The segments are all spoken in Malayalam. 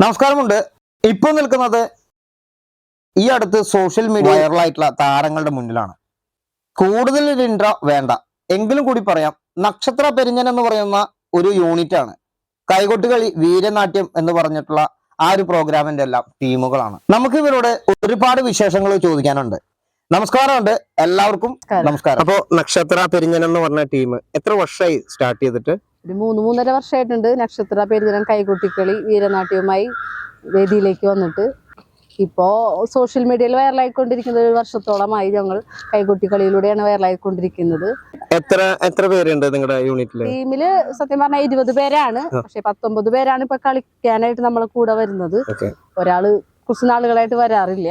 നമസ്കാരമുണ്ട്. ഇപ്പോൾ നിൽക്കുന്നത് ഈ അടുത്ത് സോഷ്യൽ മീഡിയ വൈറലായിട്ടുള്ള താരങ്ങളുടെ മുന്നിലാണ്. കൂടുതൽ ഇൻട്ര വേണ്ട. എങ്കിലും കൂടി പറയാം. നക്ഷത്ര പെരിഞ്ഞൻ എന്ന് പറയുന്ന ഒരു യൂണിറ്റ് ആണ്. കൈകൊട്ടുകളി വീരനാട്യം എന്ന് പറഞ്ഞിട്ടുള്ള ആ ഒരു പ്രോഗ്രാമിന്റെ എല്ലാം ടീമുകളാണ് നമുക്ക് ഇവരോട് ഒരുപാട് വിശേഷങ്ങൾ ചോദിക്കാനുണ്ട്. നമസ്കാരമുണ്ട്. എല്ലാവർക്കും നമസ്കാരം. നമസ്കാരം. അപ്പോ നക്ഷത്ര പെരിഞ്ഞൻ എന്ന് പറഞ്ഞ ടീം എത്ര വർഷമായി സ്റ്റാർട്ട് ചെയ്തിട്ട്? ഒരു മൂന്ന് മൂന്നര വർഷമായിട്ടുണ്ട് നക്ഷത്ര പെരുദിനം കൈകൊട്ടിക്കളി വീരനാട്യവുമായി വേദിയിലേക്ക് വന്നിട്ട്. ഇപ്പോൾ സോഷ്യൽ മീഡിയയിൽ വൈറലായിക്കൊണ്ടിരിക്കുന്നത് ഒരു വർഷത്തോളമായി ഞങ്ങൾ കൈകൊട്ടിക്കളിയിലൂടെയാണ് വൈറലായിക്കൊണ്ടിരിക്കുന്നത് എത്ര എത്ര പേരുണ്ട് നിങ്ങളുടെ യൂണിറ്റിൽ ടീമിൽ സത്യം പറഞ്ഞാൽ ഇരുപത് പേരാണ്. പക്ഷെ പത്തൊമ്പത് പേരാണ് ഇപ്പൊ കളിക്കാനായിട്ട് നമ്മളെ കൂടെ വരുന്നത്. ഒരാൾ കുറച്ച് നാളുകളായിട്ട് വരാറില്ല.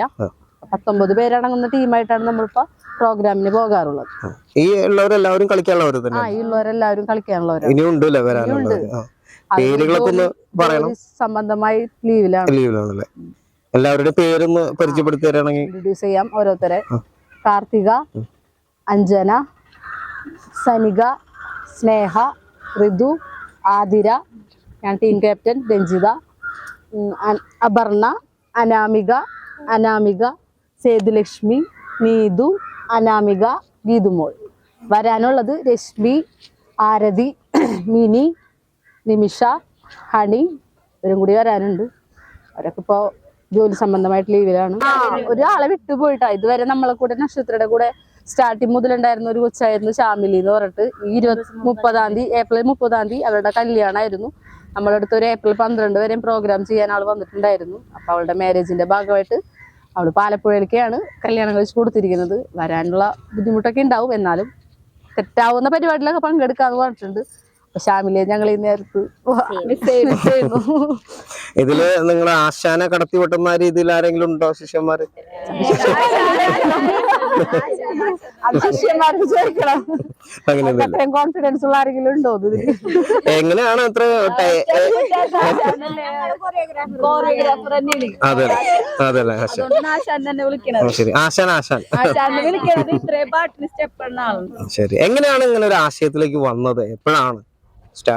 പത്തൊമ്പത് പേരടങ്ങുന്ന ടീമായിട്ടാണ് നമ്മളിപ്പോ പ്രോഗ്രാമിന് പോകാറുള്ളത്. ഈ ഉള്ളവരെല്ലാവരും കളിക്കാനുള്ളവർ ആ തന്നെ ഈ ഉള്ളവരെല്ലാവരും കളിക്കാനുള്ളവരാണ്. ഇനിയുണ്ട്. ആ. പേരുകളൊക്കെ ഒന്ന് പറയണം. സംബന്ധമായി ലീവിലാണ്. ലീവിലാണല്ലേ? എല്ലാവരുടെയും പേരൊന്ന് പരിചയപ്പെടുത്തി തരാണെങ്കിൽ ഇൻട്രൊഡ്യൂസ് ചെയ്യാം ഓരോരുത്തരെ. കാർത്തിക അഞ്ജന സനിക സ്നേഹ ഋതു ആതിര ഞാൻ ടീം ക്യാപ്റ്റൻ രഞ്ജിത അപർണ അനാമിക അനാമിക സേതുലക്ഷ്മി നീതു അനാമിക ഗീതുമോൾ. വരാനുള്ളത് രശ്മി ആരതി മിനി നിമിഷ ഹണി ഇവരും കൂടി വരാനുണ്ട്. അവരൊക്കെ ഇപ്പോൾ ജോലി സംബന്ധമായിട്ട് ലീവിലാണ് ഒരാളെ വിട്ടുപോയിട്ടാ ഇതുവരെ നമ്മളെ കൂടെ നക്ഷത്രയുടെ കൂടെ സ്റ്റാർട്ടിങ് മുതലുണ്ടായിരുന്ന ഒരു കൊച്ചായിരുന്നു ഷാമിലി എന്ന് പറഞ്ഞിട്ട് ഈ ഇരുപത്തി മുപ്പതാം തീയതി ഏപ്രിൽ മുപ്പതാം തീയതി അവരുടെ കല്യാണമായിരുന്നു നമ്മളടുത്ത് ഒരു ഏപ്രിൽ പന്ത്രണ്ട് വരെയും പ്രോഗ്രാം ചെയ്യാൻ ആൾ വന്നിട്ടുണ്ടായിരുന്നു. അപ്പൊ അവളുടെ മാരേജിന്റെ ഭാഗമായിട്ട് അവൾ പാലപ്പുഴയിലേക്കാണ് കല്യാണം കഴിച്ച് കൊടുത്തിരിക്കുന്നത്. വരാനുള്ള ബുദ്ധിമുട്ടൊക്കെ ഉണ്ടാവും. എന്നാലും തെറ്റാവുന്ന പരിപാടിയിലൊക്കെ പങ്കെടുക്കാമെന്ന് പറഞ്ഞിട്ടുണ്ട്. അപ്പൊ ഞങ്ങൾ ഈ നേരത്ത് ഇതിൽ നിങ്ങൾ ആശാനെ കടത്തി വെട്ടുന്ന രീതിയിൽ ആരെങ്കിലും ഉണ്ടോ ശിഷ്യന്മാര്? അത് ശിഷ്യന്മാർക്ക് ചോദിക്കണം അങ്ങനെയൊന്നുമില്ല. അത്രയും കോൺഫിഡൻസ് ഉള്ള ആരെങ്കിലും ഉണ്ടോ? എങ്ങനെയാണ് അത്ര അതെ ശരി. ആശാൻ ആശാൻ. ശരി. എങ്ങനെയാണ് ഇങ്ങനെ ഒരു ആശയത്തിലേക്ക് വന്നത്? എപ്പോഴാണ്?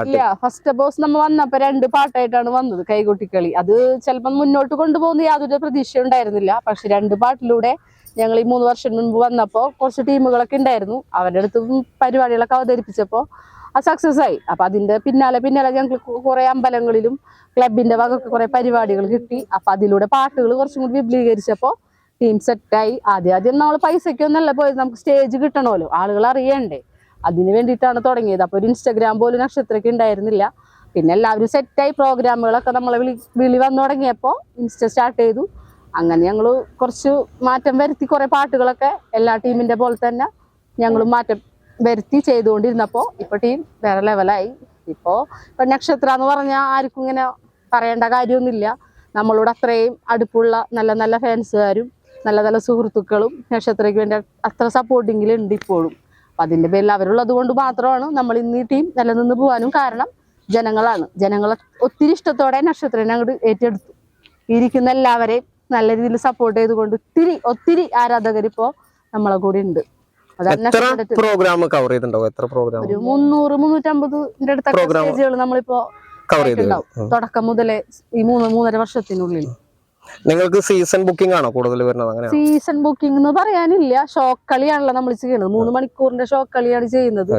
ഇല്ല ഫസ്റ്റ് ബോസ് നമ്മ വന്നപ്പോ രണ്ട് പാട്ടായിട്ടാണ് വന്നത് കൈകൊട്ടിക്കളി. അത് ചിലപ്പം മുന്നോട്ട് കൊണ്ടുപോകുന്ന യാതൊരു പ്രതീക്ഷ ഉണ്ടായിരുന്നില്ല. പക്ഷെ രണ്ട് പാട്ടിലൂടെ ഞങ്ങൾ ഈ മൂന്ന് വർഷം മുൻപ് വന്നപ്പോ കുറച്ച് ടീമുകളൊക്കെ ഉണ്ടായിരുന്നു. അവരുടെ അടുത്ത് പരിപാടികളൊക്കെ അവതരിപ്പിച്ചപ്പോ അത് സക്സസ് ആയി. അപ്പൊ അതിന്റെ പിന്നാലെ പിന്നാലെ ഞങ്ങൾ കുറെ അമ്പലങ്ങളിലും ക്ലബിന്റെ വകക്ക് കുറെ പരിപാടികൾ കിട്ടി. അപ്പൊ അതിലൂടെ പാട്ടുകൾ കുറച്ചും കൂടി വിപുലീകരിച്ചപ്പോ ടീം സെറ്റായി ആദ്യം ആദ്യം നമ്മൾ പൈസയ്ക്കൊന്നല്ല പോയത് നമുക്ക് സ്റ്റേജ് കിട്ടണമല്ലോ. ആളുകൾ അറിയണ്ടേ. അതിന് വേണ്ടിയിട്ടാണ് തുടങ്ങിയത്. അപ്പോൾ ഒരു ഇൻസ്റ്റാഗ്രാം പോലും നക്ഷത്രയ്ക്ക് ഉണ്ടായിരുന്നില്ല. പിന്നെ എല്ലാവരും സെറ്റായി പ്രോഗ്രാമുകളൊക്കെ നമ്മളെ വിളി വിളി വന്നു തുടങ്ങിയപ്പോൾ ഇൻസ്റ്റ സ്റ്റാർട്ട് ചെയ്തു. അങ്ങനെ ഞങ്ങൾ കുറച്ച് മാറ്റം വരുത്തി കുറേ പാട്ടുകളൊക്കെ എല്ലാ ടീമിന്റെ പോലെ തന്നെ ഞങ്ങളും മാറ്റം വരുത്തി ചെയ്തുകൊണ്ടിരുന്നപ്പോൾ ഇപ്പോൾ ടീം വേറെ ലെവലായി ഇപ്പോൾ ഇപ്പം നക്ഷത്ര എന്ന് പറഞ്ഞാൽ ആർക്കും ഇങ്ങനെ പറയേണ്ട കാര്യമൊന്നുമില്ല. നമ്മളോട് അത്രയും അടുപ്പുള്ള നല്ല നല്ല ഫാൻസുകാരും നല്ല നല്ല സുഹൃത്തുക്കളും നക്ഷത്രയ്ക്ക് വേണ്ടി അത്ര സപ്പോർട്ടിങ്ങിലുണ്ട് ഇപ്പോഴും. അപ്പം അതിന്റെ പേരിൽ അവരുള്ളത് കൊണ്ട് മാത്രമാണ് നമ്മൾ ഇന്ന് ഈ ടീം നിലനിന്ന് പോകാനും കാരണം ജനങ്ങളാണ്. ജനങ്ങളെ ഒത്തിരി ഇഷ്ടത്തോടെ നക്ഷത്രനെ അങ്ങോട്ട് ഏറ്റെടുത്തു. ഇരിക്കുന്ന എല്ലാവരെയും നല്ല രീതിയിൽ സപ്പോർട്ട് ചെയ്തുകൊണ്ട് ഒത്തിരി ഒത്തിരി ആരാധകർ ഇപ്പോ നമ്മളെ കൂടെ ഉണ്ട്. പ്രോഗ്രാം കവർ ചെയ്തിട്ടുണ്ടാവും? എത്ര പ്രോഗ്രാം ഒരു മുന്നൂറ് മുന്നൂറ്റമ്പതിന്റെ അടുത്തൊക്കെ. സ്റ്റേജുകൾ നമ്മളിപ്പോ കവർ തുടക്കം മുതലേ ഈ മൂന്ന് മൂന്നര വർഷത്തിനുള്ളിൽ. നിങ്ങൾക്ക് സീസൺ ബുക്കിംഗ് ആണോ കൂടുതൽ വരുന്നത് അങ്ങനെ സീസൺ ബുക്കിംഗ് എന്ന് പറയാനില്ല. ഷോക്ക് കളിയാണല്ലോ നമ്മൾ ചെയ്യുന്നത്. മൂന്ന് മണിക്കൂറിന്റെ ഷോക്ക് കളിയാണ് ചെയ്യുന്നത്.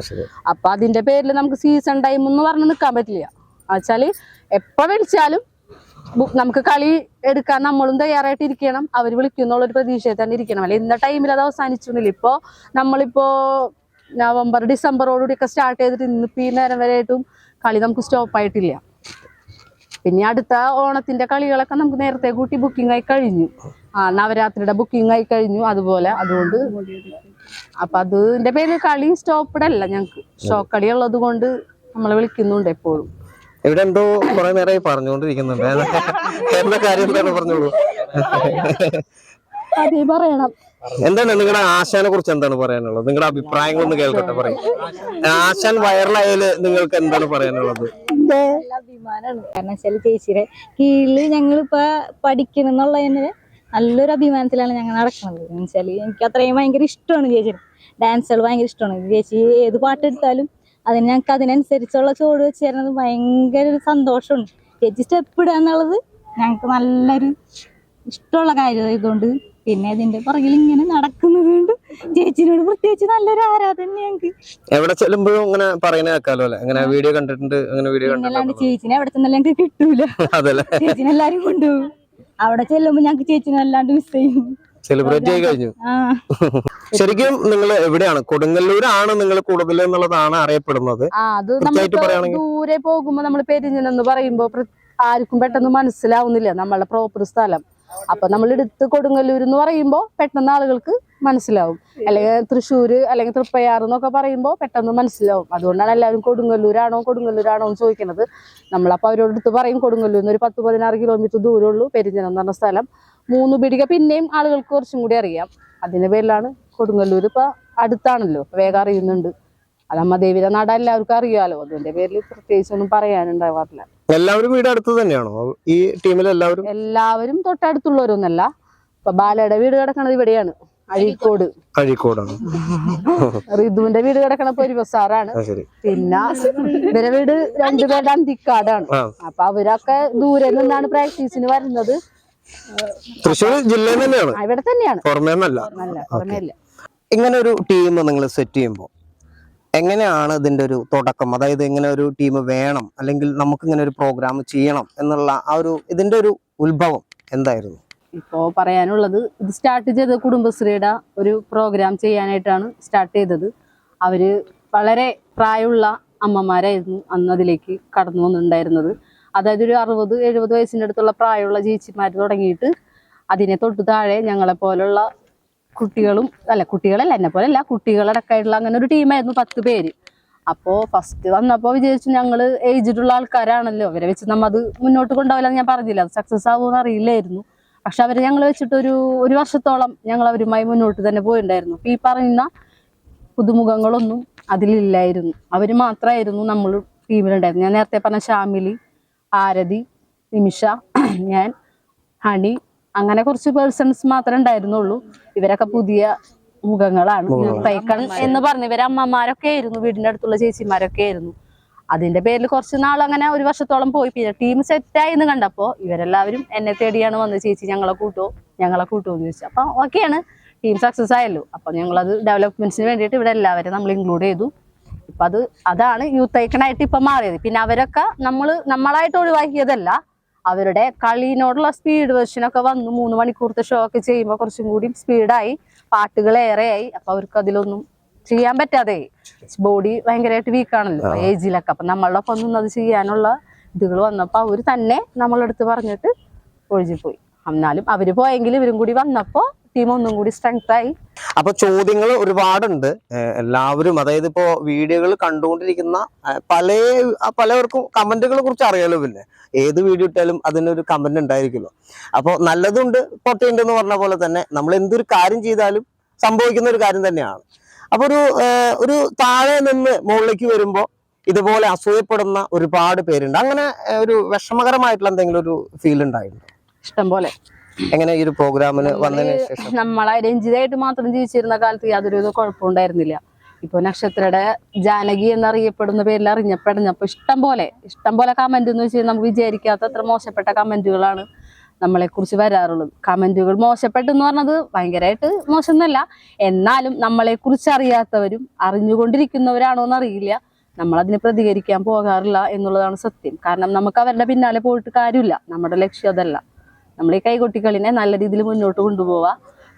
അപ്പൊ അതിന്റെ പേരിൽ നമുക്ക് സീസൺ ടൈം എന്ന് പറഞ്ഞ് നിൽക്കാൻ പറ്റില്ല. വെച്ചാൽ എപ്പോ വിളിച്ചാലും നമുക്ക് കളി എടുക്കാൻ നമ്മളും തയ്യാറായിട്ട് ഇരിക്കണം അവർ വിളിക്കുന്നുള്ള ഒരു പ്രതീക്ഷയിൽ തന്നെ ഇരിക്കണം. അല്ലെ ഇന്ന ടൈമിൽ അത് അവസാനിച്ചില്ല ഇപ്പോ നമ്മളിപ്പോ നവംബർ ഡിസംബറോടുകൂടി ഒക്കെ സ്റ്റാർട്ട് ചെയ്തിട്ട് ഇന്നിപ്പോ ഈ നേരം വരെയായിട്ടും കളി നമുക്ക് സ്റ്റോപ്പ് ആയിട്ടില്ല. പിന്നെ അടുത്ത ഓണത്തിന്റെ കളികളൊക്കെ നമുക്ക് നേരത്തെ കൂട്ടി ബുക്കിംഗ് ആയി കഴിഞ്ഞു. ആ നവരാത്രിയുടെ ബുക്കിംഗ് ആയി കഴിഞ്ഞു അതുപോലെ അതുകൊണ്ട് അപ്പൊ അതിന്റെ പേരിൽ കളി സ്റ്റോപ്പഡ് അല്ല ഞങ്ങക്ക്. ഷോക്ക് കളി ഉള്ളത് കൊണ്ട് നമ്മളെ വിളിക്കുന്നുണ്ട് എപ്പോഴും. ഇവിടെ എന്തോ കുറെ നേരമായി പറഞ്ഞുകൊണ്ടിരിക്കുന്നുണ്ട്. എന്താ കാര്യം എന്താണ് പറഞ്ഞോളൂ. അതേ പറയണം. എന്താണ് നിങ്ങളുടെ ആശാനെ കുറിച്ച് എന്താണ് പറയാനുള്ളത്? നിങ്ങളുടെ അഭിപ്രായങ്ങൾ ഒന്ന് കേൾക്കട്ടെ പറയും. ആശാൻ വൈറലായാൽ നിങ്ങൾക്ക് എന്താണ് പറയാനുള്ളത്? നല്ല അഭിമാനമാണ് കാരണം വെച്ചാൽ ചേച്ചിയുടെ കീഴിൽ ഞങ്ങളിപ്പോ പഠിക്കണം നല്ലൊരു അഭിമാനത്തിലാണ് ഞങ്ങൾ നടക്കുന്നത് എന്ന് എനിക്ക് അത്രയും ഭയങ്കര ഇഷ്ടമാണ് ചേച്ചിയുടെ ഡാൻസുകൾ ഭയങ്കര ഇഷ്ടമാണ്. ചേച്ചി ഏത് പാട്ടെടുത്താലും അതിന് ഞങ്ങൾക്ക് അതിനനുസരിച്ചുള്ള ചോട് വെച്ച് തരുന്നത് ഭയങ്കര ഒരു സന്തോഷമാണ്. ചേച്ചി സ്റ്റെപ്പ് ഇടുക എന്നുള്ളത് ഞങ്ങൾക്ക് നല്ലൊരു ഇഷ്ടമുള്ള കാര്യം ഇതുകൊണ്ട് പിന്നെ ഇതിന്റെ പുറകിൽ ഇങ്ങനെ നടക്കുന്നത് കൊണ്ട് ചേച്ചിനോട് പ്രത്യേകിച്ച് നല്ലൊരു ആരാധന ഞങ്ങൾക്ക് എവിടെ ചെല്ലുമ്പോഴും അങ്ങനെ പറയുന്ന കേൾക്കാലോ അല്ലെ? അങ്ങനെ വീഡിയോ കണ്ടിട്ടുണ്ട് അങ്ങനെ വീഡിയോ കണ്ടിട്ടുണ്ട് ചേച്ചിനെ എവിടെ ചെന്നാലും ഞങ്ങൾക്ക് കിട്ടൂല. ചേച്ചിനെ എല്ലാരും കൊണ്ടുപോകും. അവിടെ ചെല്ലുമ്പോ ഞങ്ങൾക്ക് ചേച്ചിനെ അല്ലാണ്ട് മിസ് ചെയ്യും. സെലിബ്രേറ്റ് ചെയ്ത് കഴിഞ്ഞു. ശരിക്കും നിങ്ങൾ എവിടെയാണ്? കൊടുങ്ങല്ലൂരാണ് നിങ്ങൾ കൂടുതൽ എന്നുള്ളതാണ് അറിയപ്പെടുന്നത്. ദൂരെ പോകുമ്പോ നമ്മൾ പെരിഞ്ഞനെന്ന് പറയുമ്പോ ആർക്കും പെട്ടെന്ന് മനസ്സിലാവുന്നില്ല നമ്മളുടെ പ്രോപ്പർ സ്ഥലം. അപ്പൊ നമ്മൾ എടുത്ത് കൊടുങ്ങല്ലൂർ എന്ന് പറയുമ്പോൾ പെട്ടെന്ന് ആളുകൾക്ക് മനസ്സിലാവും. അല്ലെങ്കിൽ തൃശ്ശൂർ അല്ലെങ്കിൽ തൃപ്പയാർ എന്നൊക്കെ പറയുമ്പോൾ പെട്ടെന്ന് മനസ്സിലാവും. അതുകൊണ്ടാണ് എല്ലാവരും കൊടുങ്ങല്ലൂരാണോ കൊടുങ്ങല്ലൂരാണോ എന്ന് ചോദിക്കുന്നത് നമ്മളപ്പോൾ അവരോട് അടുത്ത് പറയും കൊടുങ്ങല്ലൂർ എന്നൊരു പത്ത് പതിനാറ് കിലോമീറ്റർ ദൂരമുള്ളൂ പെരിഞ്ഞനം എന്ന് പറഞ്ഞ സ്ഥലം. മൂന്ന് പിടിക പിന്നെയും ആളുകൾക്ക് കുറച്ചും കൂടി അറിയാം. അതിന്റെ പേരിലാണ് കൊടുങ്ങല്ലൂർ ഇപ്പോൾ അടുത്താണല്ലോ വേഗം അറിയുന്നുണ്ട്. അതമ്മ ദേവിത നാട് എല്ലാവർക്കും അറിയാമല്ലോ അതിന്റെ പേരിൽ പ്രത്യേകിച്ചൊന്നും പറയാനുണ്ടാവാറില്ല. എല്ലാവരും വീട് അടുത്ത് തന്നെയാണോ? ഈ ടീമിൽ എല്ലാവരും? എല്ലാവരും തൊട്ടടുത്തുള്ളവരൊന്നല്ല. ഇപ്പൊ ബാലയുടെ വീട് കിടക്കണത് ഇവിടെയാണ്. അഴീക്കോട് അഴീക്കോടാണ് റിതുവിന്റെ വീട് കിടക്കണ ഒരു ബസാറാണ്. പിന്നെ ഇവരെ വീട് രണ്ടുപേരുടെ അന്തിക്കാടാണ്. അപ്പൊ അവരൊക്കെ ദൂരെ നിന്നാണ് പ്രാക്ടീസിന് വരുന്നത്. തൃശ്ശൂർ ജില്ലയിൽ തന്നെയാണ്. ഇവിടെ തന്നെയാണ്. ഇങ്ങനെ ഒരു ടീം നിങ്ങൾ സെറ്റ് ചെയ്യുമ്പോൾ എങ്ങനെയാണ് ഇതിന്റെ ഒരു തുടക്കം? അതായത് ഇങ്ങനെ ഒരു ടീം വേണം അല്ലെങ്കിൽ നമുക്ക് ഇങ്ങനെ ഒരു പ്രോഗ്രാം ചെയ്യണം എന്നുള്ള ആ ഒരു ഇതിന്റെ ഒരു ഉത്ഭവം എന്തായിരുന്നു? ഇപ്പോൾ പറയാനുള്ളത് ഇത് സ്റ്റാർട്ട് ചെയ്തത് കുടുംബശ്രീയുടെ ഒരു പ്രോഗ്രാം ചെയ്യാനായിട്ടാണ് സ്റ്റാർട്ട് ചെയ്തത്. അവർ വളരെ പ്രായമുള്ള അമ്മമാരായിരുന്നു അന്ന് അതിലേക്ക് കടന്നു വന്നിട്ടുണ്ടായിരുന്നത്. അതായത് ഒരു അറുപത് എഴുപത് വയസ്സിന്റെ അടുത്തുള്ള പ്രായമുള്ള ചേച്ചിമാർ തുടങ്ങിയിട്ട് അതിനെ തൊട്ട് താഴെ ഞങ്ങളെ പോലുള്ള കുട്ടികളും അല്ല കുട്ടികളല്ല എന്നെ പോലെ അല്ല കുട്ടികളടക്കമായിട്ടുള്ള അങ്ങനെ ഒരു ടീമായിരുന്നു പത്ത് പേര്. അപ്പോൾ ഫസ്റ്റ് വന്നപ്പോൾ വിചാരിച്ചു ഞങ്ങൾ ഏജ്ഡുള്ള ആൾക്കാരാണല്ലോ. അവരെ വെച്ച് നമ്മ അത് മുന്നോട്ട് കൊണ്ടുപോകില്ലെന്ന് ഞാൻ പറഞ്ഞില്ല. അത് സക്സസ് ആവുമെന്ന് അറിയില്ലായിരുന്നു. പക്ഷെ അവരെ ഞങ്ങൾ വെച്ചിട്ട് ഒരു ഒരു വർഷത്തോളം ഞങ്ങൾ അവരുമായി മുന്നോട്ട് തന്നെ പോയിണ്ടായിരുന്നു. അപ്പൊ ഈ പറയുന്ന പുതുമുഖങ്ങളൊന്നും അതിലില്ലായിരുന്നു. അവർ മാത്രമായിരുന്നു നമ്മൾ ടീമിലുണ്ടായിരുന്നു ഞാൻ നേരത്തെ പറഞ്ഞ ഷാമിലി ആരതി നിമിഷ ഞാൻ ഹണി അങ്ങനെ കുറച്ച് പേഴ്സൺസ് മാത്രമേ ഉണ്ടായിരുന്നുള്ളൂ. ഇവരൊക്കെ പുതിയ മുഖങ്ങളാണ്. തൈക്കൺ എന്ന് പറഞ്ഞു ഇവരെ അമ്മമാരൊക്കെ ആയിരുന്നു. വീടിന്റെ അടുത്തുള്ള ചേച്ചിമാരൊക്കെ ആയിരുന്നു. അതിന്റെ പേരിൽ കുറച്ച് നാൾ അങ്ങനെ ഒരു വർഷത്തോളം പോയി. പിന്നെ ടീം സെറ്റായി എന്ന് കണ്ടപ്പോ ഇവരെല്ലാവരും എന്നെ തേടിയാണ് വന്നത്. ചേച്ചി ഞങ്ങളെ കൂട്ടോ? ഞങ്ങളെ കൂട്ടോ എന്ന് ചോദിച്ചു. അപ്പൊ ഓക്കെയാണ്. ടീം സക്സസ് ആയല്ലോ. അപ്പൊ അത് ഡെവലപ്മെന്റ്സിന് വേണ്ടിയിട്ട് ഇവിടെ എല്ലാവരും നമ്മൾ ഇൻക്ലൂഡ് ചെയ്തു. ഇപ്പൊ അത് അതാണ് യൂത്ത് ഐക്കണായിട്ട് ഇപ്പൊ മാറിയത്. പിന്നെ അവരൊക്കെ നമ്മൾ നമ്മളായിട്ട് ഒഴിവാക്കിയതല്ല. അവരുടെ കളിനോടുള്ള സ്പീഡ് വെർഷനൊക്കെ വന്നു. മൂന്ന് മണിക്കൂറത്തെ ഷോ ഒക്കെ ചെയ്യുമ്പോൾ കുറച്ചും കൂടി സ്പീഡായി പാട്ടുകൾ ഏറെയായി. അപ്പൊ അവർക്ക് അതിലൊന്നും ചെയ്യാൻ പറ്റാതെ ബോഡി ഭയങ്കരമായിട്ട് വീക്കാണല്ലോ ഏജിലൊക്കെ അപ്പൊ നമ്മളുടെ ഒപ്പം ഒന്നും അത് ചെയ്യാനുള്ള ഇതുകൾ വന്നപ്പോൾ അവർ തന്നെ നമ്മളെടുത്ത് പറഞ്ഞിട്ട് ഒഴിഞ്ഞു പോയി എന്നാലും അവർ പോയെങ്കിൽ ഇവരും കൂടി വന്നപ്പോൾ ടീം ഒന്നും കൂടി സ്ട്രെങ്ത് ആയി. അപ്പൊ ചോദ്യങ്ങൾ ഒരുപാടുണ്ട്. എല്ലാവരും അതായത് ഇപ്പോ വീഡിയോകൾ കണ്ടുകൊണ്ടിരിക്കുന്ന പല പലവർക്കും കമന്റുകളെ കുറിച്ച് അറിയാലോ പിന്നെ. ഏത് വീഡിയോ ഇട്ടാലും അതിനൊരു കമന്റ് ഉണ്ടായിരിക്കുമല്ലോ. അപ്പോൾ നല്ലതുണ്ട് പൊട്ടയുണ്ട് എന്ന് പറഞ്ഞ പോലെ തന്നെ നമ്മൾ എന്തൊരു കാര്യം ചെയ്താലും സംഭവിക്കുന്ന ഒരു കാര്യം തന്നെയാണ്. അപ്പൊ ഒരു ഒരു താഴെ നിന്ന് മുകളിലേക്ക് വരുമ്പോൾ ഇതുപോലെ അസൂയപ്പെടുന്ന ഒരുപാട് പേരുണ്ട്. അങ്ങനെ ഒരു വിഷമകരമായിട്ടുള്ള എന്തെങ്കിലും ഒരു ഫീൽ ഉണ്ടായിരുന്നു ഇഷ്ടം പോലെ. എങ്ങനെ ഈ ഒരു പ്രോഗ്രാമിന് വന്നതിന് ശേഷം? നമ്മളെ രഞ്ജിതായിട്ട് മാത്രം ജീവിച്ചിരുന്ന കാലത്ത് യാതൊരു കുഴപ്പമുണ്ടായിരുന്നില്ല. ഇപ്പൊ നക്ഷത്രയുടെ ജാനകി എന്നറിയപ്പെടുന്ന പേരിൽ അറിഞ്ഞപ്പെടുന്നപ്പോ ഇഷ്ടം പോലെ ഇഷ്ടം പോലെ കമന്റ് എന്ന് വെച്ചാൽ നമുക്ക് വിചാരിക്കാത്ത അത്ര മോശപ്പെട്ട കമന്റുകളാണ് നമ്മളെ കുറിച്ച് വരാറുള്ളത്. കമന്റുകൾ മോശപ്പെട്ടെന്ന് പറഞ്ഞത് ഭയങ്കരമായിട്ട് മോശമൊന്നുമല്ല. എന്നാലും നമ്മളെ കുറിച്ച് അറിയാത്തവരും അറിഞ്ഞുകൊണ്ടിരിക്കുന്നവരാണോ എന്ന് അറിയില്ല നമ്മൾ അതിന് പ്രതികരിക്കാൻ പോകാറില്ല എന്നുള്ളതാണ് സത്യം. കാരണം നമുക്ക് അവരുടെ പിന്നാലെ പോയിട്ട് കാര്യമില്ല. നമ്മുടെ ലക്ഷ്യം അതല്ല. നമ്മൾ ഈ കൈകൊട്ടിക്കളിനെ നല്ല രീതിയിൽ മുന്നോട്ട് കൊണ്ടുപോവുക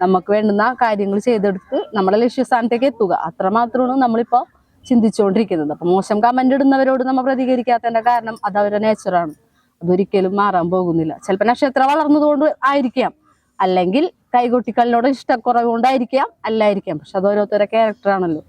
നമുക്ക് വേണ്ടുന്ന കാര്യങ്ങൾ ചെയ്തെടുത്ത് നമ്മുടെ ലക്ഷ്യസ്ഥാനത്തേക്ക് എത്തുക. അത്രമാത്രമാണ് നമ്മളിപ്പോൾ ചിന്തിച്ചുകൊണ്ടിരിക്കുന്നത് അപ്പൊ മോശം കമന്റ് ഇടുന്നവരോട് നമ്മൾ പ്രതികരിക്കാത്തതിന്റെ കാരണം അത് അവരുടെ നേച്ചറാണ് അതൊരിക്കലും മാറാൻ പോകുന്നില്ല. ചിലപ്പോൾ നക്ഷത്രം വളർന്നതുകൊണ്ട് ആയിരിക്കാം. അല്ലെങ്കിൽ കൈകൊട്ടിക്കളിനോട് ഇഷ്ടക്കുറവ് കൊണ്ടായിരിക്കാം. അല്ലായിരിക്കാം. പക്ഷെ അത് ഓരോരുത്തരുടെ ക്യാരക്ടറാണല്ലോ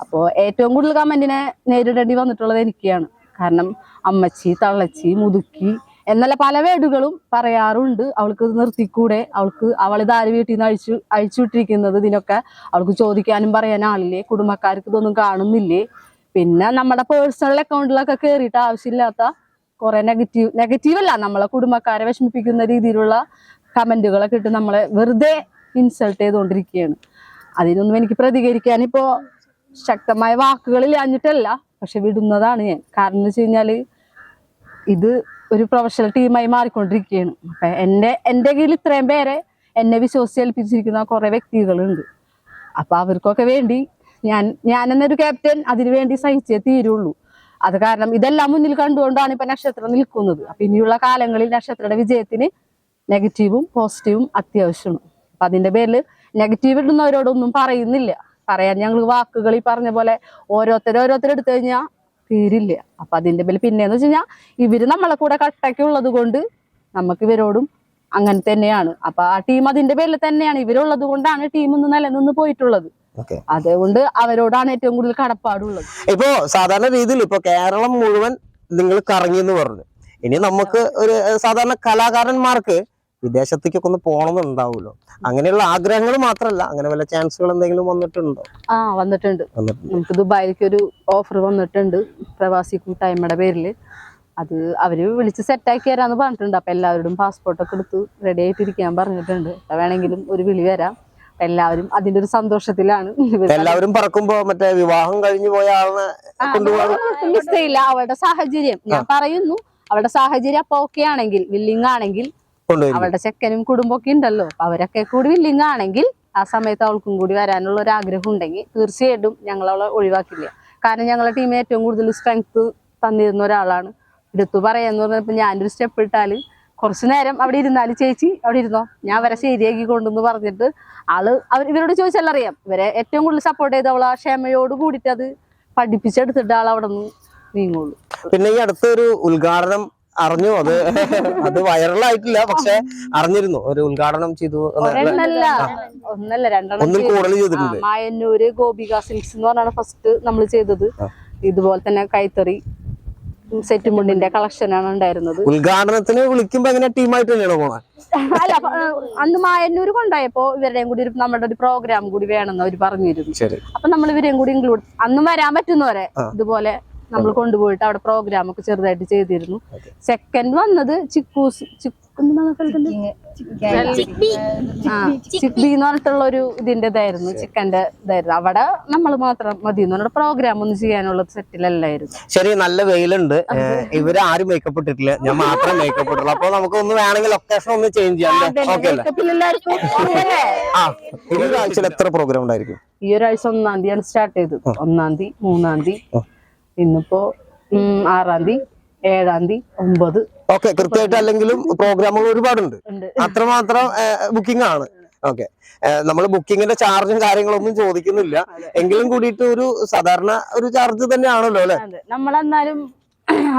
അപ്പോൾ ഏറ്റവും കൂടുതൽ കമന്റിനെ നേരിടേണ്ടി വന്നിട്ടുള്ളത് എനിക്കാണ്. കാരണം അമ്മച്ചി തള്ളച്ചി മുതുക്കി എന്നല്ല പല വേടുകളും പറയാറുണ്ട്. അവൾക്ക് നിർത്തിക്കൂടെ? അവൾക്ക് അവൾ ഇത് ആര് വീട്ടിൽ നിന്ന് അഴിച്ചു അഴിച്ചുവിട്ടിരിക്കുന്നത് ഇതിനൊക്കെ? അവൾക്ക് ചോദിക്കാനും പറയാൻ ആളില്ലേ? കുടുംബക്കാർക്ക് ഇതൊന്നും കാണുന്നില്ലേ? പിന്നെ നമ്മുടെ പേഴ്സണൽ അക്കൗണ്ടിലൊക്കെ കയറിയിട്ട് ആവശ്യമില്ലാത്ത കുറെ നെഗറ്റീവ് നെഗറ്റീവ് അല്ല. നമ്മളെ കുടുംബക്കാരെ വിഷമിപ്പിക്കുന്ന രീതിയിലുള്ള കമന്റുകളൊക്കെ ഇട്ട് നമ്മളെ വെറുതെ ഇൻസൾട്ട് ചെയ്തുകൊണ്ടിരിക്കുകയാണ് അതിനൊന്നും എനിക്ക് പ്രതികരിക്കാൻ ഇപ്പോ ശക്തമായ വാക്കുകളിൽ അഞ്ഞിട്ടല്ല പക്ഷെ വിടുന്നതാണ് ഞാൻ. കാരണം എന്ന് വെച്ച് കഴിഞ്ഞാൽ ഇത് ഒരു പ്രൊഫഷണൽ ടീമായി മാറിക്കൊണ്ടിരിക്കുകയാണ്. അപ്പൊ എന്റെ എന്റെ കീഴിൽ ഇത്രയും പേരെ എന്നെ വിശ്വസിച്ച് ഏൽപ്പിച്ചിരിക്കുന്ന കുറെ വ്യക്തികളുണ്ട്. അപ്പൊ അവർക്കൊക്കെ വേണ്ടി ഞാൻ ഞാൻ എന്നൊരു ക്യാപ്റ്റൻ അതിനുവേണ്ടി സഹിച്ചേ തീരുള്ളൂ. അത് കാരണം ഇതെല്ലാം മുന്നിൽ കണ്ടുകൊണ്ടാണ് ഇപ്പൊ നക്ഷത്രം നിൽക്കുന്നത്. അപ്പൊ ഇനിയുള്ള കാലങ്ങളിൽ നക്ഷത്രയുടെ വിജയത്തിന് നെഗറ്റീവും പോസിറ്റീവും അത്യാവശ്യമാണ്. അപ്പൊ അതിന്റെ പേരിൽ നെഗറ്റീവ് ഇടുന്നവരോടൊന്നും പറയുന്നില്ല. പറയാൻ ഞങ്ങൾ വാക്കുകളിൽ പറഞ്ഞ പോലെ ഓരോരുത്തരോരോരുത്തരെടുത്തു കഴിഞ്ഞാൽ തീരില്ല അപ്പൊ അതിന്റെ പേരിൽ പിന്നെന്ന് വെച്ച് കഴിഞ്ഞാൽ ഇവർ നമ്മളെ കൂടെ കട്ടയ്ക്കുള്ളത് കൊണ്ട് നമുക്ക് ഇവരോടും അങ്ങനെ തന്നെയാണ്. അപ്പൊ ആ ടീം അതിന്റെ പേരിൽ തന്നെയാണ്. ഇവരുള്ളത് കൊണ്ടാണ് ടീം ഇന്ന് നിലനിന്ന് പോയിട്ടുള്ളത്. അതുകൊണ്ട് അവരോടാണ് ഏറ്റവും കൂടുതൽ കടപ്പാടുള്ളത്. ഇപ്പോ സാധാരണ രീതിയിൽ ഇപ്പൊ കേരളം മുഴുവൻ നിങ്ങൾ കറങ്ങി എന്ന് പറഞ്ഞു. ഇനി നമുക്ക് ഒരു സാധാരണ കലാകാരന്മാർക്ക് വിദേശത്തേക്കൊക്കെ ഒന്ന് പോകണമെന്നുണ്ടാവുമല്ലോ. അങ്ങനെയുള്ള ആഗ്രഹങ്ങൾ മാത്രമല്ല. അങ്ങനെ വല്ല ചാൻസുകൾ എന്തെങ്കിലും വന്നിട്ടുണ്ടോ? ആ വന്നിട്ടുണ്ട്. നമുക്ക് ദുബായിലേക്ക് ഒരു ഓഫർ വന്നിട്ടുണ്ട്. പ്രവാസി കൂട്ടായ്മയുടെ പേരിൽ അത് അവർ വിളിച്ച് സെറ്റാക്കി തരാന്ന് പറഞ്ഞിട്ടുണ്ട്. അപ്പൊ എല്ലാവരോടും പാസ്പോർട്ടൊക്കെ എടുത്ത് റെഡി ആയിട്ടിരിക്കാൻ പറഞ്ഞിട്ടുണ്ട്. വേണമെങ്കിലും ഒരു വിളി വരാം. എല്ലാവരും അതിന്റെ ഒരു സന്തോഷത്തിലാണ്. എല്ലാവരും പറക്കുമ്പോ മറ്റേ വിവാഹം കഴിഞ്ഞു പോയ ആളിനെ അവളുടെ സാഹചര്യം. ഞാൻ പറയുന്നു. അവളുടെ സാഹചര്യം അപ്പൊ ഓക്കെ ആണെങ്കിൽ വില്ലിങ് ആണെങ്കിൽ അവളുടെ ചെക്കനും കുടുംബമൊക്കെ ഉണ്ടല്ലോ. അവരൊക്കെ കൂടി വില്ലിങ് ആണെങ്കിൽ ആ സമയത്ത് അവൾക്കും കൂടി വരാനുള്ള ഒരു ആഗ്രഹം ഉണ്ടെങ്കിൽ തീർച്ചയായിട്ടും ഞങ്ങൾ അവളെ ഒഴിവാക്കില്ല. കാരണം ഞങ്ങളുടെ ടീമിന് ഏറ്റവും കൂടുതൽ സ്ട്രെങ്ത് തന്നിരുന്ന ഒരാളാണ്. എടുത്തു പറയാന്ന് പറഞ്ഞപ്പോ ഞാനൊരു സ്റ്റെപ്പ് ഇട്ടാൽ കുറച്ചു നേരം അവിടെ ഇരുന്നാൽ ചേച്ചി അവിടെ ഇരുന്നോ? ഞാൻ വരെ ശരിയാക്കി കൊണ്ടെന്ന് പറഞ്ഞിട്ട് ആൾ അവർ ഇവരോട് ചോദിച്ചാൽ അറിയാം. ഇവരെ ഏറ്റവും കൂടുതൽ സപ്പോർട്ട് ചെയ്ത് അവൾ ആ ക്ഷമയോട് കൂടിയിട്ട് അത് പഠിപ്പിച്ചെടുത്തിട്ട് ആൾ അവിടെ നിന്ന് നീങ്ങുള്ളൂ. പിന്നെ ഈ അടുത്തൊരു ഉദ്ഘാടനം അറിഞ്ഞു. അത് അത് വൈറലായിട്ടില്ല. പക്ഷെ അറിഞ്ഞിരുന്നു. ഒരു ഉദ്ഘാടനം ചെയ്തു. ഒന്നല്ല രണ്ടെണ്ണം ഒന്നിൽ. കൂടുതൽ ചെയ്തിട്ടുണ്ട്. മായന്നൂര് ഗോപിക സിൽക്സ് എന്ന് പറഞ്ഞാണ് ഫസ്റ്റ് നമ്മൾ ചെയ്തത്. ഇതുപോലെ തന്നെ കൈത്തറി സെറ്റുമുണ്ടിന്റെ കളക്ഷനാണ് ഉണ്ടായിരുന്നത്. ഉദ്ഘാടനത്തിന് വിളിക്കുമ്പോ എങ്ങനെ ടീമായിട്ട് തന്നെയാണോ പോണേ? അല്ല അന്ന് മായന്നൂര് കൊണ്ടായപ്പോ ഇവരുടെയും കൂടി ഒരു നമ്മുടെ ഒരു പ്രോഗ്രാം കൂടി വേണമെന്ന് അവർ പറഞ്ഞിരുന്നു. അപ്പൊ നമ്മൾ ഇവരെയും കൂടി ഇൻക്ലൂഡ് അന്നും വരാൻ പറ്റുന്നവരെ ഇതുപോലെ നമ്മൾ കൊണ്ടുപോയിട്ട് അവിടെ പ്രോഗ്രാം ഒക്കെ ചെറുതായിട്ട് ചെയ്തിരുന്നു. സെക്കൻഡ് വന്നത് ചിക്കൂസ് ചിക്ബി എന്ന് പറഞ്ഞിട്ടുള്ള ഒരു ഇതിന്റെ ഇതായിരുന്നു ചിക്കന്റെ ഇതായിരുന്നു. അവിടെ നമ്മൾ മാത്രം മതി എന്ന് പറഞ്ഞിട്ട് പ്രോഗ്രാം ഒന്നും ചെയ്യാനുള്ള സെറ്റിലല്ലായിരുന്നു. ശരി നല്ല വെയിലുണ്ട്. ഇവരാരും ഇവർ ആരും മേക്കപ്പ് ഇട്ടിട്ടില്ല. ഞാൻ മാത്രം മേക്കപ്പ് ഇട്ടുള്ളൂ. അപ്പൊ നമുക്ക് ഒന്ന് വേണമെങ്കിൽ ലൊക്കേഷൻ ഒന്ന് ചേഞ്ച് ചെയ്യാം ഓക്കെ അല്ലേ? Makeup ൽ എല്ലാവർക്കും അല്ലേ? ആ ഈ ഒരാഴ്ചയിൽ എത്ര പ്രോഗ്രാം ഉണ്ടായിരിക്കും? ഈ ഒരാഴ്ച ഒന്നാം തീയതിയാണ് സ്റ്റാർട്ട് ചെയ്തത്. ഒന്നാം തീയതി മൂന്നാം തീയതി. ഇന്നിപ്പോ ആറാം തീയതി ഏഴാം തീയതി ഒമ്പത്. ഓക്കെ കൃത്യമായിട്ട് അല്ലെങ്കിലും പ്രോഗ്രാമുകൾ ഒരുപാടുണ്ട്. അത്രമാത്രം ബുക്കിംഗ് ആണ്. ഓക്കെ. നമ്മൾ ബുക്കിങ്ങിന്റെ ചാർജും കാര്യങ്ങളൊന്നും ചോദിക്കുന്നില്ല. എങ്കിലും കൂടിയിട്ട് ഒരു സാധാരണ ഒരു ചാർജ് തന്നെയാണല്ലോ അല്ലെ? നമ്മൾ നമ്മളെന്നാലും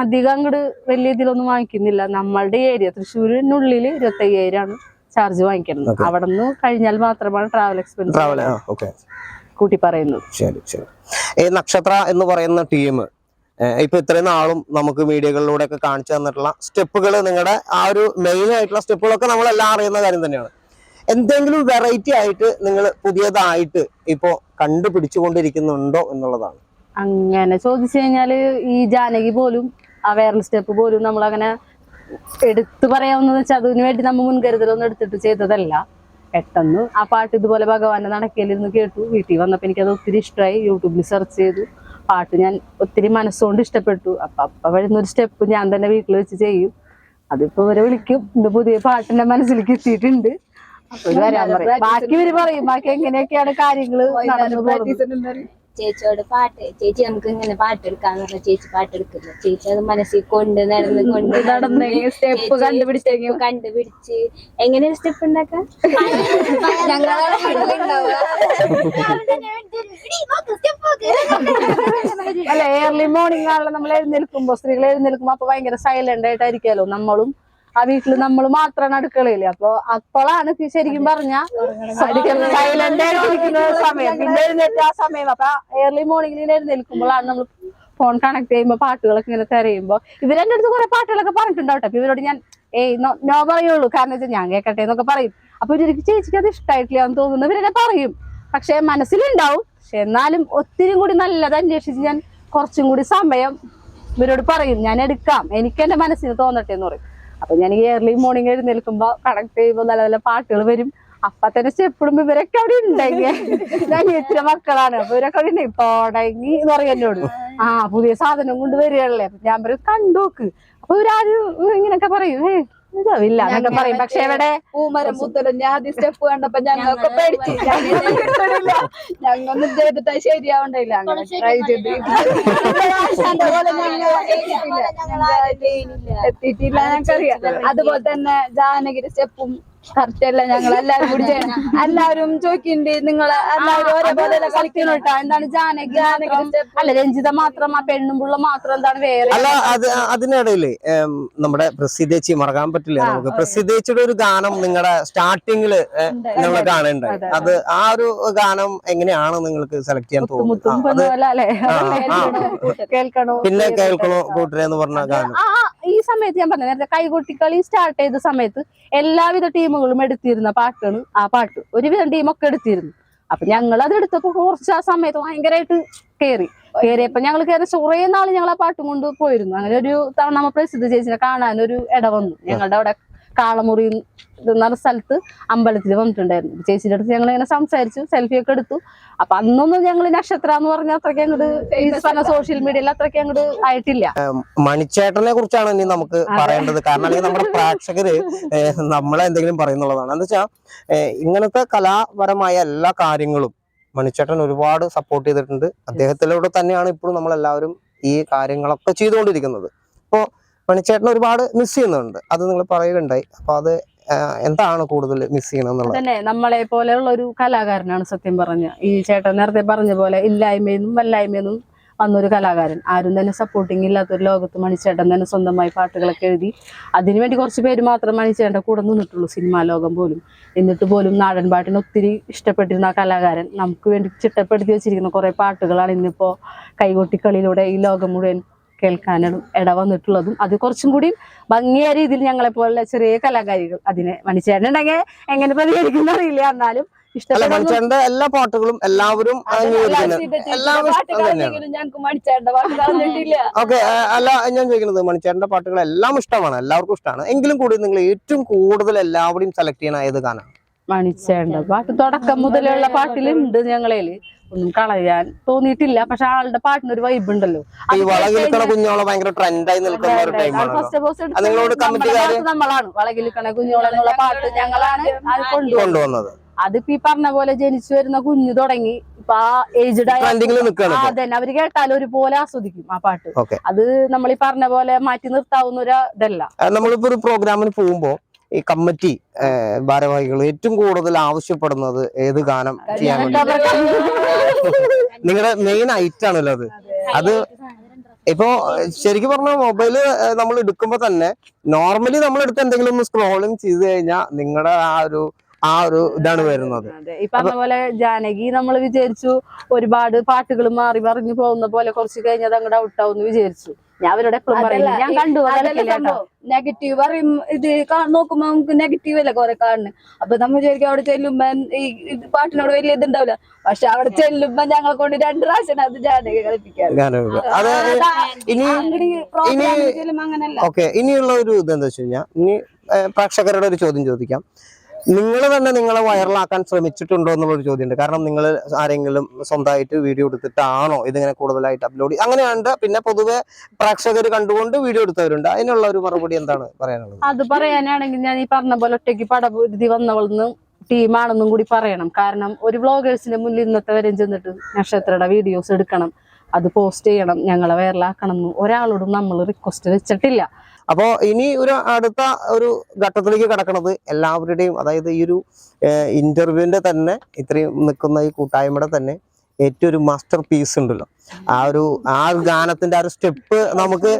അധികം അങ്ങോട്ട് വലിയ ഇതിലൊന്നും വാങ്ങിക്കുന്നില്ല. നമ്മളുടെ ഏരിയ തൃശ്ശൂരിനുള്ളിൽ ഇരുപത്തി അയ്യായിരമാണ് ചാർജ് വാങ്ങിക്കുന്നത്. അവിടെ നിന്ന് കഴിഞ്ഞാൽ മാത്രമാണ് ട്രാവൽ എക്സ്പെൻസ് ട്രാവൽ ഓക്കെ. കൂട്ടി പറയുന്നത് ശരി ശരി. ഈ നക്ഷത്ര എന്ന് പറയുന്ന ടീം ഇപ്പൊ ഇത്രയും നാളും നമുക്ക് മീഡിയകളിലൂടെ ഒക്കെ കാണിച്ചു തന്നിട്ടുള്ള സ്റ്റെപ്പുകൾ നിങ്ങളുടെ ആ ഒരു മെയിൻ ആയിട്ടുള്ള സ്റ്റെപ്പുകളൊക്കെ നമ്മളെല്ലാം അറിയുന്ന കാര്യം തന്നെയാണ്. എന്തെങ്കിലും വെറൈറ്റി ആയിട്ട് നിങ്ങൾ പുതിയതായിട്ട് ഇപ്പോ കണ്ടുപിടിച്ചുകൊണ്ടിരിക്കുന്നുണ്ടോ എന്നുള്ളതാണ്. അങ്ങനെ ചോദിച്ചു കഴിഞ്ഞാൽ ഈ ജാനകി പോലും ആ വേറൽ സ്റ്റെപ്പ് പോലും നമ്മൾ അങ്ങനെ എടുത്തു പറയാവുന്ന വെച്ചാൽ അതിനു വേണ്ടി നമ്മൾ മുൻകരുതലൊന്നും എടുത്തിട്ട് ചെയ്തതല്ല. പെട്ടെന്ന് ആ പാട്ട് ഇതുപോലെ ഭഗവാന്റെ നടക്കലിരുന്ന് കേട്ടു. വീട്ടിൽ വന്നപ്പോൾ എനിക്കത് ഒത്തിരി ഇഷ്ടമായി യൂട്യൂബിൽ സെർച്ച് ചെയ്തു. പാട്ട് ഞാൻ ഒത്തിരി മനസ്സുകൊണ്ട് ഇഷ്ടപ്പെട്ടു. അപ്പൊ അപ്പൊ വരുന്ന ഒരു സ്റ്റെപ്പ് ഞാൻ തന്നെ വീട്ടിൽ വെച്ച് ചെയ്യും. അതിപ്പോ ഇവരെ വിളിക്കും. ഇത് പുതിയ പാട്ടിന്റെ മനസ്സിലേക്ക് എത്തിയിട്ടുണ്ട്. വരാൻ പറയും. ബാക്കി ഇവർ പറയും. ബാക്കി എങ്ങനെയൊക്കെയാണ് കാര്യങ്ങൾ നടന്നു പോകുന്നത്. ചേച്ചിയോട് പാട്ട് ചേച്ചി നമുക്ക് ഇങ്ങനെ പാട്ടെടുക്കാന്ന് പറഞ്ഞ ചേച്ചി പാട്ട് എടുക്കുന്നു ചേച്ചി അത് മനസ്സിൽ കൊണ്ട് നടന്ന് കൊണ്ട് നടന്ന് സ്റ്റെപ്പ് കണ്ടുപിടിച്ച് കണ്ടുപിടിച്ച് എങ്ങനെ സ്റ്റെപ്പ് ഉണ്ടാക്കാൻ അല്ല ഏർലി മോർണിംഗ് ആണല്ലോ നമ്മൾ എഴുന്നേൽക്കുമ്പോ സ്ത്രീകൾ എഴുന്നേൽക്കുമ്പോ അപ്പൊ ഭയങ്കര സൈലന്റ് ആയിട്ടായിരിക്കുമല്ലോ നമ്മളും. ആ വീട്ടിൽ നമ്മൾ മാത്രമാണ് അടുക്കളയിൽ. അപ്പൊ അപ്പോഴാണ് ഇപ്പൊ ശരിക്കും പറഞ്ഞ സൈലന്റ് ആയിട്ടിരിക്കുന്ന സമയം. പിന്നെ എഴുന്നേറ്റ് ആ സമയം. അപ്പൊ ഏർലി മോർണിംഗിൽ എഴുന്നേൽക്കുമ്പോഴാണ് നമ്മൾ ഫോൺ കണക്ട് ചെയ്യുമ്പോ പാട്ടുകളൊക്കെ ഇങ്ങനെ തിരയുമ്പോ. ഇവരെന്റെ അടുത്ത് കുറെ പാട്ടുകളൊക്കെ പറഞ്ഞിട്ടുണ്ടാവട്ടെ. അപ്പൊ ഇവരോട് ഞാൻ ഏയ് നോ നോ പറയുള്ളൂ. കാരണം വെച്ചാൽ ഞാൻ കേക്കട്ടെ എന്നൊക്കെ പറയും. അപ്പൊ ഇവർക്ക് ചേച്ചിക്ക് അത് ഇഷ്ടമായിട്ടില്ല എന്ന് തോന്നുന്നു ഇവരെന്നെ പറയും. പക്ഷെ മനസ്സിലുണ്ടാവും. പക്ഷെ എന്നാലും ഒത്തിരി കൂടി നല്ലത് അന്വേഷിച്ച് ഞാൻ കുറച്ചും കൂടി സമയം ഇവരോട് പറയും. ഞാൻ എടുക്കാം. എനിക്ക് എന്റെ മനസ്സിന് തോന്നട്ടെ എന്ന് പറയും. അപ്പൊ ഞാൻ ഏർലി മോർണിംഗ് എഴുന്നേൽക്കുമ്പോ കണക്ട് ചെയ്യുമ്പോൾ നല്ല നല്ല പാട്ടുകൾ വരും. അപ്പൊ തന്നെ എപ്പോഴും ഇവരൊക്കെ അവിടെ ഉണ്ടെങ്കിൽ ഞാൻ ഇത്തിരി മക്കളാണ്. അപ്പൊ ഇവരൊക്കെ അവിടെ ഉണ്ടെങ്കിൽ തുടങ്ങി എന്ന് പറയാൻ എന്നോട്. ആ പുതിയ സാധനം കൊണ്ട് വരികയല്ലേ ഞാൻ പറയും കണ്ടോക്ക്. അപ്പൊ ഇവരാരും ഇങ്ങനൊക്കെ പറയും ഏ ഇല്ല എന്നൊക്കെ പറയും. പക്ഷെ ഇവിടെ പൂമരം സ്റ്റെപ്പ് കണ്ടപ്പോ ഞങ്ങൾക്ക് പേടിച്ച്. ഞങ്ങളൊന്നും കിട്ടണില്ല. ഞങ്ങളൊന്നും ചെയ്തിട്ട് അത് ശരിയാവണ്ടില്ല അങ്ങനെ ട്രൈ ചെയ്ത്. എത്തിയിട്ടില്ല. ഞങ്ങൾക്കറിയാം. അതുപോലെ തന്നെ ജാനകിരി സ്റ്റെപ്പും കറക്റ്റ് അല്ല ഞങ്ങൾ എല്ലാരും കൂടി ചെയ്യണം എല്ലാവരും ചോദിക്കുന്നുണ്ട് നിങ്ങൾ എല്ലാവരും ഒരേപോലെ കളിക്കണം കേട്ടോ എന്താണ് ജാനകി? അല്ല രഞ്ജിത മാത്രം ആ പെണ്ണും പുള്ള മാത്രം എന്താണ് വേറെ? അല്ല അത് അതിനിടയിൽ നമ്മുടെ പ്രസിദ്ധേച്ചി മറക്കാൻ പറ്റില്ല നമുക്ക്. പ്രസിദ്ധേച്ചിയുടെ ഒരു ഗാനം നിങ്ങളുടെ സ്റ്റാർട്ടിങ്ങിൽ നമ്മൾ കാണുന്നുണ്ടായി അത് ആ ഒരു ഗാനം എങ്ങനെയാണ് നിങ്ങൾക്ക് സെലക്ട് ചെയ്യാൻ തോന്നുന്നത്. കേൾക്കണോ? പിന്നെ കേൾക്കണോ? കൂട്ടരെന്ന് പറഞ്ഞ ഗാനം? സമയത്ത് ഞാൻ പറഞ്ഞ നേരത്തെ കൈകൊട്ടിക്കളി സ്റ്റാർട്ട് ചെയ്ത സമയത്ത് എല്ലാവിധ ടീമുകളും എടുത്തിരുന്ന പാട്ടാണ് ആ പാട്ട്. ഒരുവിധം ടീമൊക്കെ എടുത്തിരുന്നു. അപ്പൊ ഞങ്ങൾ അത് എടുത്തപ്പോ കുറച്ച് ആ സമയത്ത് ഭയങ്കരമായിട്ട് കയറി കയറിയപ്പോ ഞങ്ങൾ കയറി കുറേ നാൾ ഞങ്ങൾ ആ പാട്ടും കൊണ്ട് പോയിരുന്നു. അങ്ങനെ ഒരു തവണ നമ്മ പ്രസിദ്ധ ചേച്ചിനെ കാണാൻ ഒരു ഇട വന്നു. ഞങ്ങളുടെ അവിടെ കാളമുറി എന്ന് പറഞ്ഞ സ്ഥലത്ത് അമ്പലത്തിൽ വന്നിട്ടുണ്ടായിരുന്നു. ചേച്ചിയുടെ അടുത്ത് ഞങ്ങൾ ഇങ്ങനെ സംസാരിച്ചു സെൽഫി ഒക്കെ എടുത്തു. അപ്പൊ അന്നൊന്നും ഞങ്ങൾ നക്ഷത്ര എന്ന് പറഞ്ഞ അത്രയ്ക്ക് അങ്ങോട്ട് സോഷ്യൽ മീഡിയയിൽ അത്രയ്ക്ക് അങ്ങോട്ട് ആയിട്ടില്ല. മണിച്ചേട്ടനെ കുറിച്ചാണ് ഇനി നമുക്ക് പറയേണ്ടത്. കാരണം അല്ലെങ്കിൽ നമ്മുടെ പ്രേക്ഷകര് നമ്മളെന്തെങ്കിലും നമ്മളെ എന്തെങ്കിലും പറയുന്നുള്ളതാണ്. എന്താ വെച്ചാൽ ഇങ്ങനത്തെ കലാപരമായ എല്ലാ കാര്യങ്ങളും മണിച്ചേട്ടൻ ഒരുപാട് സപ്പോർട്ട് ചെയ്തിട്ടുണ്ട്. അദ്ദേഹത്തിലൂടെ തന്നെയാണ് ഇപ്പോഴും നമ്മളെല്ലാവരും ഈ കാര്യങ്ങളൊക്കെ ചെയ്തുകൊണ്ടിരിക്കുന്നത്. അപ്പോൾ മണിച്ചേട്ടൻ ഒരുപാട് മിസ് ചെയ്യുന്നുണ്ട്. അത് നിങ്ങൾ പറയുകയുണ്ടായി. അപ്പൊ അത് എന്താണ് കൂടുതൽ മിസ് ചെയ്യണമെന്നുള്ളത് തന്നെ നമ്മളെ പോലെയുള്ള ഒരു കലാകാരനാണ് സത്യം പറഞ്ഞ. ഈ ചേട്ടൻ നേരത്തെ പറഞ്ഞ പോലെ ഇല്ലായ്മയെന്നും വല്ലായ്മയെന്നും വന്നൊരു കലാകാരൻ. ആരും തന്നെ സപ്പോർട്ടിങ് ഇല്ലാത്തൊരു ലോകത്ത് മണിച്ചേട്ടൻ തന്നെ സ്വന്തമായി പാട്ടുകളൊക്കെ എഴുതി അതിനുവേണ്ടി കുറച്ച് പേര് മാത്രം മണിച്ചേട്ടന്റെ കൂടെ നിന്നിട്ടുള്ളൂ സിനിമാ ലോകം പോലും. എന്നിട്ട് പോലും നാടൻ പാട്ടിന് ഒത്തിരി ഇഷ്ടപ്പെട്ടിരുന്ന ആ കലാകാരൻ നമുക്ക് വേണ്ടി ചിട്ടപ്പെടുത്തി വെച്ചിരിക്കുന്ന കുറേ പാട്ടുകളാണ് ഇന്നിപ്പോ കൈകൊട്ടിക്കളിയിലൂടെ ഈ ലോകം മുഴുവൻ കേൾക്കാനും ഇട വന്നിട്ടുള്ളതും അത് കുറച്ചും കൂടി ഭംഗിയായ രീതിയിൽ ഞങ്ങളെ പോലുള്ള ചെറിയ കലാകാരികൾ അതിനെ മണിച്ചേട്ടനുണ്ടെങ്കിൽ എങ്ങനെ പ്രതികരിക്കുന്ന അറിയില്ല. എന്നാലും അല്ല മണിച്ചേട്ടന്റെ എല്ലാ പാട്ടുകളും എല്ലാവരും ഓക്കെ അല്ല ഞാൻ ചോദിക്കുന്നത് മണിച്ചേട്ടന്റെ പാട്ടുകൾ എല്ലാം ഇഷ്ടമാണ് എല്ലാവർക്കും ഇഷ്ടമാണ്. എങ്കിലും കൂടി നിങ്ങൾ ഏറ്റവും കൂടുതൽ എല്ലാവരെയും സെലക്ട് ചെയ്യണ ഏത് ഗാനാണ്? മണിച്ചേട്ടന്റെ പാട്ട് തുടക്കം മുതലുള്ള പാട്ടിലുണ്ട് ഞങ്ങളേൽ. ഒന്നും കളയാൻ തോന്നിയിട്ടില്ല. പക്ഷെ ആളുടെ പാട്ടിന് ഒരു വൈബ് ഉണ്ടല്ലോ നമ്മളാണ്. വളകിലിക്കണ കുഞ്ഞോളെ എന്നുള്ള പാട്ട് ഞങ്ങളാണ് അത് കൊണ്ടുവന്നത്. അതിപ്പോ ഈ പറഞ്ഞ പോലെ ജനിച്ചു വരുന്ന കുഞ്ഞു തുടങ്ങി. ഇപ്പൊ ആ ഏജ്ഡ് ആയ അതന്നെ അവർ കേട്ടാലും ഒരുപോലെ ആസ്വദിക്കും ആ പാട്ട്. അത് നമ്മൾ ഈ പറഞ്ഞ പോലെ മാറ്റി നിർത്താവുന്ന ഒരു ഇതല്ല. നമ്മളിപ്പോ ഒരു പ്രോഗ്രാമിന് പോകുമ്പോ ഈ കമ്മിറ്റി ഭാരവാഹികൾ ഏറ്റവും കൂടുതൽ ആവശ്യപ്പെടുന്നത് ഏത് ഗാനം ചെയ്യാൻ വേണ്ടി നിങ്ങളുടെ മെയിൻ ഐറ്റം ആണല്ലോ അത്. അത് ഇപ്പോ ശരിക്കും പറഞ്ഞാൽ മൊബൈൽ നമ്മൾ എടുക്കുമ്പോ തന്നെ നോർമലി നമ്മൾ എടുത്ത് എന്തെങ്കിലും ഒന്ന് സ്ക്രോളിങ് ചെയ്ത് കഴിഞ്ഞാൽ നിങ്ങളുടെ ആ ഒരു ആ ഒരു ഇതാണ് വരുന്നത്. അതെ ഈ പറഞ്ഞ ജാനകി നമ്മൾ വിചാരിച്ചു ഒരുപാട് പാട്ടുകൾ മാറി മറിഞ്ഞു പോകുന്ന പോലെ കുറച്ച് കഴിഞ്ഞത് അങ്ങോട്ട് ഔട്ടാവും വിചാരിച്ചു. ഞാൻ അവരുടെ എപ്പോഴും ഞാൻ കണ്ടു നെഗറ്റീവ് പറയും ഇത് നോക്കുമ്പോ നമുക്ക് നെഗറ്റീവ് അല്ലേ കൊറേ കാണുന്നത് അപ്പൊ നമ്മൾ വിചാരിക്കും അവിടെ ചെല്ലുമ്പോ ഈ ഇത് പാട്ടിനോട് വലിയ ഇതുണ്ടാവില്ല. പക്ഷെ അവിടെ ചെല്ലുമ്പോ ഞങ്ങളെ കൊണ്ട് രണ്ട് പ്രാവശ്യം അത് ജാനകി അങ്ങനെയല്ല ഇനിയുള്ള ഒരു ഇത് എന്താ വെച്ച് കഴിഞ്ഞാൽ ഇനി പ്രേക്ഷകരുടെ ഒരു ചോദ്യം ചോദിക്കാം. നിങ്ങൾ തന്നെ നിങ്ങളെ വൈറലാക്കാൻ ശ്രമിച്ചിട്ടുണ്ടോ എന്നുള്ളൊരു ചോദ്യമുണ്ട്. കാരണം നിങ്ങൾ ആരെങ്കിലും സ്വന്തമായിട്ട് വീഡിയോ എടുത്തിട്ടാണോ ഇതിങ്ങനെ കൂടുതലായിട്ട് അപ്ലോഡ് അങ്ങനെയുണ്ട്. പിന്നെ പൊതുവെ പ്രേക്ഷകർ കണ്ടുകൊണ്ട് വീഡിയോ എടുത്തവരുണ്ട്. അതിനുള്ള ഒരു മറുപടി എന്താണ് പറയാനുള്ളത്? അത് പറയാനാണെങ്കിൽ ഞാൻ ഈ പറഞ്ഞ പോലെ ഒറ്റയ്ക്ക് പടപുരുതി വന്നവളെന്ന് ടീമാണെന്നും കൂടി പറയണം. കാരണം ഒരു വ്ളോഗേഴ്സിന്റെ മുന്നിൽ ഇന്നത്തെ വരെ ചെന്നിട്ട് നക്ഷത്രയുടെ വീഡിയോസ് എടുക്കണം. അത് പോസ്റ്റ് ചെയ്യണം. ഞങ്ങളെ വൈറലാക്കണം എന്ന് ഒരാളോടും നമ്മൾ റിക്വസ്റ്റ് വെച്ചിട്ടില്ല. അപ്പോൾ ഇനി ഒരു അടുത്ത ഒരു ഘട്ടത്തിലേക്ക് കടക്കണത് എല്ലാവരുടെയും അതായത് ഈ ഒരു ഇന്റർവ്യൂവിന്റെ തന്നെ ഇത്രയും നിൽക്കുന്ന ഈ കൂട്ടായ്മയുടെ തന്നെ ഏറ്റവും ഒരു മാസ്റ്റർ പീസ് ഉണ്ടല്ലോ. ആ ഒരു ആ ഗാനത്തിന്റെ ആ ഒരു സ്റ്റെപ്പ് നമുക്ക്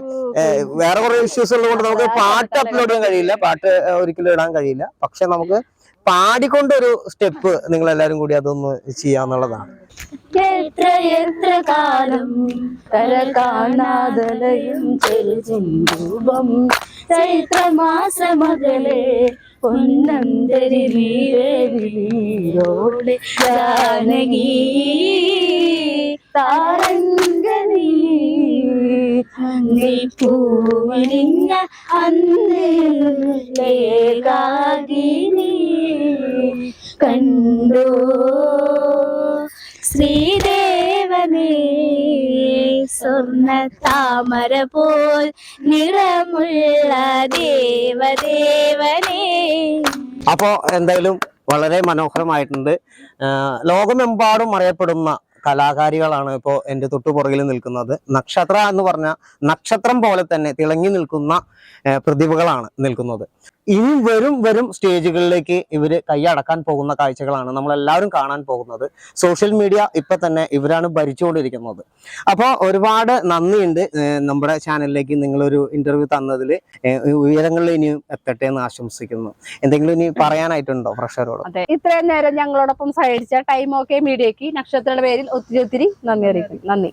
വേറെ കുറെ ഇഷ്യൂസ് ഉള്ളതുകൊണ്ട് നമുക്ക് പാട്ട് അപ്ലോഡ് ചെയ്യാൻ കഴിയില്ല. പാട്ട് ഒരിക്കലും ഇടാൻ കഴിയില്ല. പക്ഷെ നമുക്ക് പാടിക്കൊണ്ടൊരു സ്റ്റെപ്പ് നിങ്ങൾ എല്ലാരും കൂടി അതൊന്ന് ചെയ്യാന്നുള്ളതാണ്. ചൈത്രമാസമകളെ താരംഗനീ നീ പൂവണിഞ്ഞ അന്നേകാകിനി കണ്ടോ. ശ്രീദേവനേ സ്വർണ താമര പോൽ നിറമുള്ള ദേവദേവനെ. അപ്പോ എന്തായാലും വളരെ മനോഹരമായിട്ടുണ്ട്. ലോകമെമ്പാടും അറിയപ്പെടുന്ന കലാകാരികളാണ് ഇപ്പോൾ എന്റെ തൊട്ടുപുറകിൽ നിൽക്കുന്നത്. നക്ഷത്ര എന്ന് പറഞ്ഞ നക്ഷത്രം പോലെ തന്നെ തിളങ്ങി നിൽക്കുന്ന പ്രതിഭകളാണ് നിൽക്കുന്നത്. ഇനി വരും വരും സ്റ്റേജുകളിലേക്ക് ഇവർ കൈയടക്കാൻ പോകുന്ന കാഴ്ചകളാണ് നമ്മളെല്ലാവരും കാണാൻ പോകുന്നത്. സോഷ്യൽ മീഡിയ ഇപ്പൊ തന്നെ ഇവരാണ് ഭരിച്ചുകൊണ്ടിരിക്കുന്നത്. അപ്പോൾ ഒരുപാട് നന്ദിയുണ്ട്. നമ്മുടെ ചാനലിലേക്ക് നിങ്ങളൊരു ഇന്റർവ്യൂ തന്നതിൽ ഉയരങ്ങളിൽ ഇനിയും എത്തട്ടെ എന്ന് ആശംസിക്കുന്നു. എന്തെങ്കിലും ഇനി പറയാനായിട്ടുണ്ടോ ഫ്രഷറോട് അതെ. ഇത്രയും നേരം ഞങ്ങളോടൊപ്പം സഹകരിച്ച ടൈം ഓക്കെ മീഡിയക്ക് നക്ഷത്രയുടെ പേരിൽ ഒത്തിരി ഒത്തിരി നന്ദി അറിയിക്കും നന്ദി.